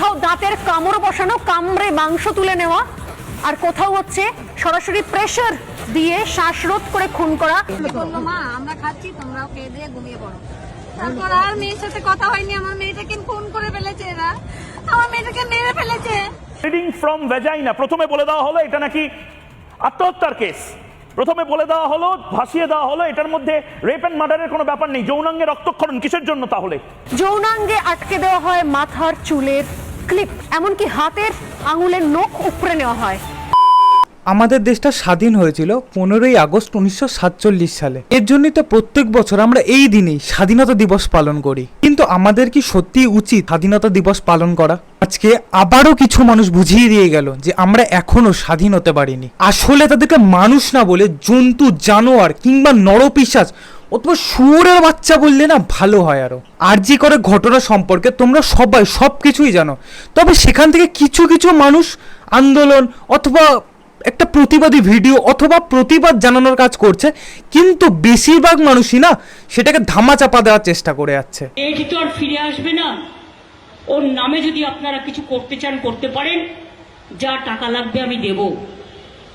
কোথাও দাঁতের কামড় বসানো কামড়ে মাংস তুলে নেওয়া আর কোথাও হচ্ছে সরাসরি প্রেশার দিয়ে শ্বাসরোধ করে খুন করা। বলল মা? আমরা খাচ্ছি তোমরাও খেয়ে দিয়ে ঘুমিয়ে পড়ো। তারপর আর মেয়ের সাথে কথা হয়নি আমার মেয়েটাকে ফোন করে ফেলেছে এরা? আমার মেয়েটাকে মেরে ফেলেছে। ব্লিডিং ফ্রম ভ্যাজাইনা প্রথমে বলে দেওয়া হলো এটা নাকি আত্মহত্যার কেস প্রথমে বলে দেওয়া হলো ভাসিয়ে দেওয়া হলো এটার মধ্যে রেপ অ্যান্ড মার্ডারের কোনো ব্যাপার নেই। যৌনাঙ্গে রক্তক্ষরণ কিসের জন্য তাহলে? যৌনাঙ্গে আটকে দেওয়া হয় মাথার চুলের ক্লিপ, এমনকি হাতের আঙুলের নখ উপড়ে নেওয়া হয়। আমাদের দেশটা স্বাধীন হয়েছিল পনেরোই আগস্ট উনিশশো সাতচল্লিশ সালে। এর জন্যই তো প্রত্যেক বছর আমরা এই দিনেই স্বাধীনতা দিবস পালন করি। কিন্তু আমাদের কি সত্যি উচিত স্বাধীনতা দিবস পালন করা? আজকে আবারও কিছু মানুষ বুঝিয়ে দিয়ে গেল যে আমরা এখনও স্বাধীন হতে পারিনি। আসলে তাদেরকে মানুষ না বলে জন্তু, জানোয়ার কিংবা নরপিশাচ অথবা শুয়োরের বাচ্চা বললে না ভালো হয় আরও। আরজি করে ঘটনা সম্পর্কে তোমরা সবাই সব কিছুই জানো। তবে সেখান থেকে কিছু কিছু মানুষ আন্দোলন অথবা একটা প্রতিবাদী ভিডিও অথবা প্রতিবাদ জানানোর কাজ করছে, কিন্তু বেশিরভাগ মানুষই না সেটাকে ধামাচাপা দেওয়ার চেষ্টা করে যাচ্ছে। এটি তো আর ফিরে আসবে না? ওর নামে যদি আপনারা কিছু করতে চান, করতে পারেন। যা টাকা লাগবে আমি দেব।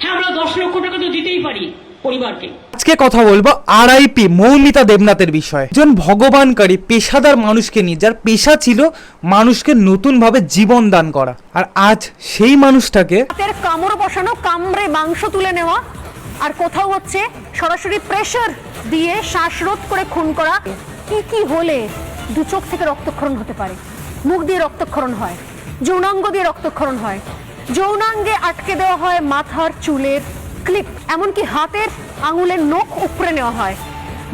হ্যাঁ আমরা দশ লক্ষ টাকা তো দিতেই পারি। পরিবারকে। আজকে কথা বলব আরআইপি মৌমিতা দেবনাথের বিষয়ে। একজন ভগবানকারী পেশাদার মানুষকে নিয়ে যার পেশা ছিল মানুষকে নতুনভাবে জীবন দান করা। আর আজ সেই মানুষটাকে কামড় বসানো কামড়ে মাংস তুলে নেওয়া আর কোথাও হচ্ছে সরাসরি প্রেশার দিয়ে শ্বাসরোধ করে খুন করা কি কি হলে দু চোখ থেকে রক্তক্ষরণ হতে পারে? মুখ দিয়ে রক্তক্ষরণ হয় যৌনাঙ্গ দিয়ে রক্তক্ষরণ হয় যৌনাঙ্গে আটকে দেওয়া হয় মাথার চুলের ক্লিপ এমনকি হাতের আঙুলের নখ উপড়ে নেওয়া হয়।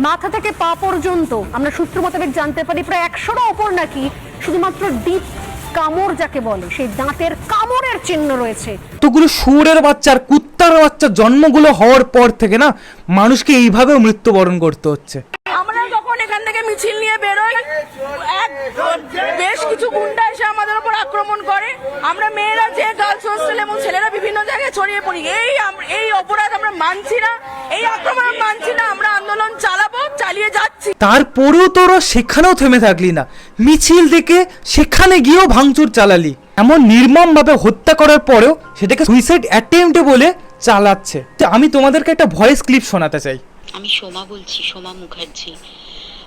মাথা থেকে পা পর্যন্ত আমরা সূত্র মোতাবেক জানতে পারি প্রায় একশোরও ওপর নাকি শুধুমাত্র ডিপ কামড় যাকে বলে সেই দাঁতের কামড়ের চিহ্ন রয়েছে। এতগুলো শুয়োরের বাচ্চা আর কুত্তার বাচ্চার জন্মগুলো হওয়ার পর থেকে না মানুষকে এইভাবেও মৃত্যুবরণ করতে হচ্ছে। আমরা যখন এখান থেকে মিছিল নিয়ে বেরোই এক বেশ কিছু গুন্ডা এসে আমাদের উপর আমরা মেয়েরা যে গার্লস হোস্টেল এবং ছেলেরা বিভিন্ন জায়গায় ছড়িয়ে পড়ি এই এই অপরাধ আমরা মানছি না এই আক্রমণ মানছি না আমরা আন্দোলন চালাবো চালিয়ে যাচ্ছি। তারপরেও তোরা সেখানেও থেমে থাকলি না। মিছিল দেখে সেখানে গিয়েও ভাঙচুর চালালি। এমন নির্মমভাবে হত্যা করার পরেও সেটাকে সুইসাইড অ্যাটেম্পটে বলে চালাচ্ছে। তো আমি তোমাদেরকে একটা ভয়েস ক্লিপ শোনাতে চাই। আমি সোমা বলছি সোমা মুখার্জি।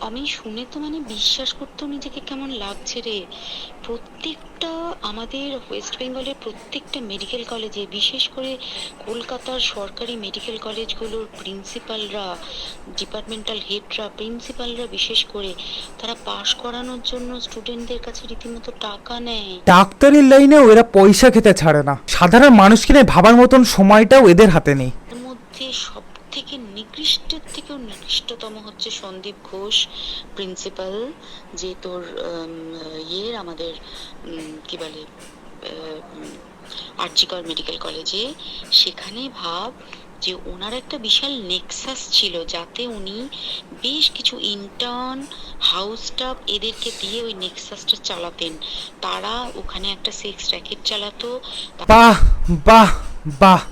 আমি শুনে তো মানে বিশ্বাস করতেও নিজেকে কেমন লাগছে রে। প্রত্যেকটা আমাদের ওয়েস্ট বেঙ্গলের প্রত্যেকটা মেডিকেল কলেজে বিশেষ করে কলকাতার সরকারি মেডিকেল কলেজগুলোর প্রিন্সিপালরা ডিপার্টমেন্টাল হেডরা প্রিন্সিপালরা বিশেষ করে তারা পাশ করানোর জন্য স্টুডেন্টদের কাছে রীতিমতো টাকা নেয়। ডাক্তারের লাইনেও এরা পয়সা খেতে ছাড়ে না। সাধারণ মানুষকে নিয়ে ভাবার মতন সময়টাও এদের হাতে নেই। এর মধ্যে সব থেকে নিকৃষ্টের থেকেও নিকৃষ্টতম হচ্ছে সন্দীপ ঘোষ প্রিন্সিপাল যে তোর ইয়ের আমাদের কি বলে আর্জিকর মেডিকেল কলেজে। সেখানে ভাব যে ওনার একটা বিশাল নেক্সাস ছিল, যাতে উনি বেশ কিছু ইন্টার্ন হাউস স্টাফ এদেরকে দিয়ে ওই নেক্সাসটা চালাতেন। তারা ওখানে একটা সেক্স র্যাকেট চালাতো। বাহ বাহ বাহ।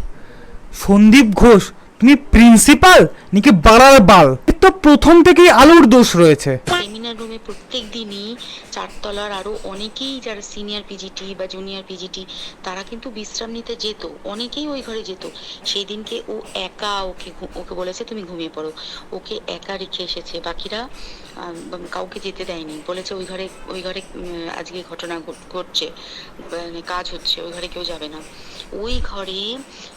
সন্দীপ ঘোষ তুমি প্রিন্সিপাল নাকি বাড়ার বাল এর তো প্রথম থেকেই আলোর দোষ রয়েছে। সেমিনার রুমে প্রত্যেক দিনই চারতলার আরও অনেকেই যারা সিনিয়র পিজিটি বা জুনিয়র পিজিটি তারা কিন্তু বিশ্রাম নিতে যেত, অনেকেই ওই ঘরে যেত। সেই দিনকে ও একা ওকে ওকে বলেছে, তুমি ঘুমিয়ে পড়ো। ওকে একা রেখে এসেছে। বাকিরা কাউকে যেতে দেয়নি। বলেছে, ওই ঘরে ওই ঘরে আজকে ঘটনা ঘটছে মানে কাজ হচ্ছে, ওই ঘরে কেউ যাবে না। ওই ঘরে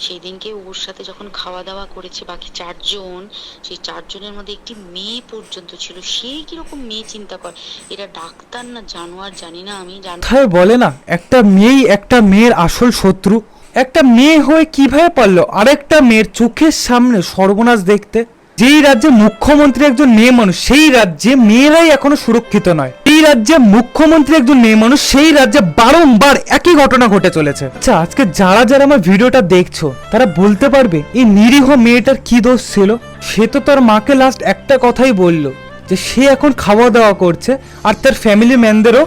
সেই দিনকে ওর সাথে যখন খাওয়া দাওয়া করেছে বাকি চারজন, সেই চারজনের মধ্যে একটি মেয়ে পর্যন্ত ছিল, সে কীরকম মেয়ে চিন্তা কর? এরা ডাক্তার না জানোয়ার জানি না, আমি জানি বলে না, একটা মেয়েই একটা মেয়ের আসল শত্রু। একটা মেয়ে হয়ে কীভাবে পারল? আরেকটা মেয়ের চোখের সামনে সর্বনাশ দেখতে। যেই রাজ্যে মুখ্যমন্ত্রী একজন মেয়ে মানুষ, সেই রাজ্যে মেয়েরাই এখনও সুরক্ষিত নয়। যেই রাজ্যে মুখ্যমন্ত্রী একজন মেয়ে মানুষ, সেই রাজ্যে বারংবার একই ঘটনা ঘটে চলেছে। আচ্ছা আজকে যারা যারা আমার ভিডিওটা দেখছ, তারা বলতে পারবে, এই নিরীহ মেয়েটার কি দোষ ছিল? সে তো তার মাকে লাস্ট একটা কথাই বলল, যে সে এখন খাওয়া দাওয়া করছে, আর তার ফ্যামিলি ম্যানদেরও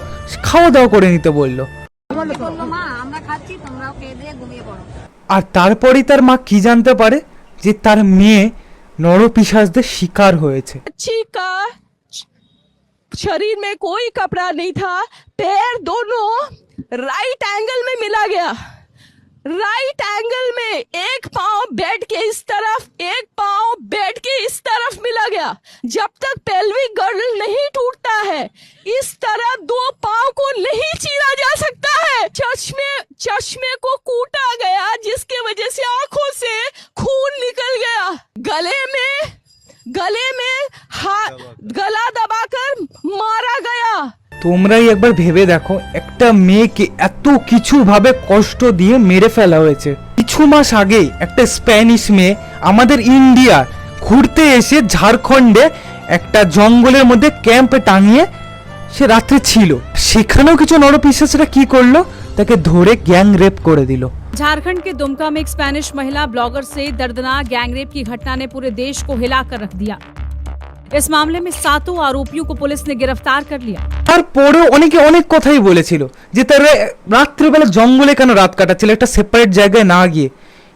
খাওয়া দাওয়া করে নিতে বলল। আর তারপরেই তার মা কি জানতে পারে? যে তার মেয়ে নরপিশাসদের শিকার হয়েছে। शरीर में कोई कपड़ा नहीं था, पैर दोनों राइट एंगल में मिला गया। राइट एंगल में एक पाँव बेड के इस तरफ़, एक पाँव बेड के इस तरफ़ मिला गया। जब तक पेल्विक गर्ल नहीं टूटता है, इस तरह दो पाँव को नहीं चीरा जा सकता है। चश्मे चश्मे को তোমরাই একবার ভেবে দেখো একটা মেয়েকে এত কিছু ভাবে কষ্ট দিয়ে মেরে ফেলা হয়েছে কিছু মাস আগে একটা স্প্যানিশ মেয়ে আমাদের ইন্ডিয়া ঘুরতে এসে ঝাড়খণ্ডে একটা জঙ্গলের মধ্যে ক্যাম্পে টাঙিয়ে সে রাত্রে ছিল সেখানেও কিছু নরপিশাচরা কি করলো তাকে ধরে গ্যাং রেপ করে দিল झारखंड के दुमका में एक स्पेनिश महिला ब्लॉगर से दर्दनाक गैंगरेप की घटना ने पूरे देश को हिलाकर रख दिया इस मामले में सातों आरोपियों को पुलिस ने गिरफ्तार कर लिया তারপরেও অনেকে অনেক কথাই বলেছিল যে তারা রাত্রিবেলা জঙ্গলে কেন রাত কাটাচ্ছিল একটা সেপারেট জায়গায় না গিয়ে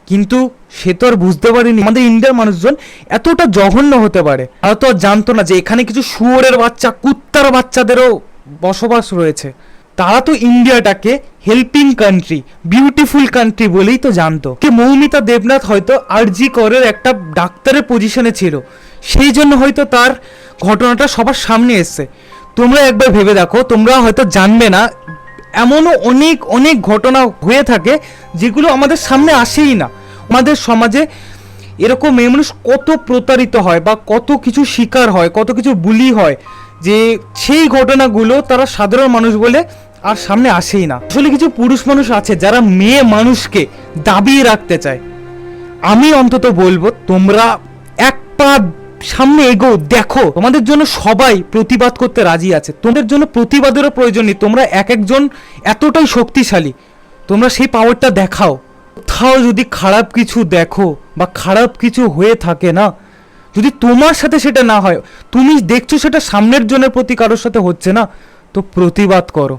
কিন্তু সে তো আর বুঝতে পারেনি আমাদের ইন্ডিয়ার মানুষজন এতটা জঘন্য হতে পারে তারা তো আর জানতো না যে এখানে কিছু শুয়োরের বাচ্চা কুত্তার বাচ্চাদেরও বসবাস রয়েছে তারা তো ইন্ডিয়াটাকে হেল্পিং কান্ট্রি বিউটিফুল কান্ট্রি বলেই তো জানতো কে মৌমিতা দেবনাথ হয়তো আরজি করের একটা ডাক্তারের পজিশনে ছিল সেই জন্য হয়তো তার ঘটনাটা সবার সামনে এসছে। তোমরা একবার ভেবে দেখো, তোমরা হয়তো জানবে না, এমনও অনেক অনেক ঘটনা হয়ে থাকে যেগুলো আমাদের সামনে আসেই না। আমাদের সমাজে এরকম মেয়ে মানুষ কত প্রতারিত হয় বা কত কিছু শিকার হয়, কত কিছু বুলি হয় যে সেই ঘটনাগুলো তারা সাধারণ মানুষ বলে আর সামনে আসেই না। আসলে কিছু পুরুষ মানুষ আছে যারা মেয়ে মানুষকে দাবিয়ে রাখতে চায়। আমি অন্তত বলব, তোমরা এক পা সামনে এগো দেখো। তোমাদের জন্য সবাই প্রতিবাদ করতে রাজি আছে। তোমাদের জন্য প্রতিবাদেরও প্রয়োজন নেই। তোমরা এক একজন এতটাই শক্তিশালী। তোমরা সেই পাওয়ারটা দেখাও। কোথাও যদি খারাপ কিছু দেখো বা খারাপ কিছু হয়ে থাকে না, যদি তোমার সাথে সেটা না হয়, তুমি দেখছ সেটা সামনের জনের প্রতি কারোর সাথে হচ্ছে না, তো প্রতিবাদ করো।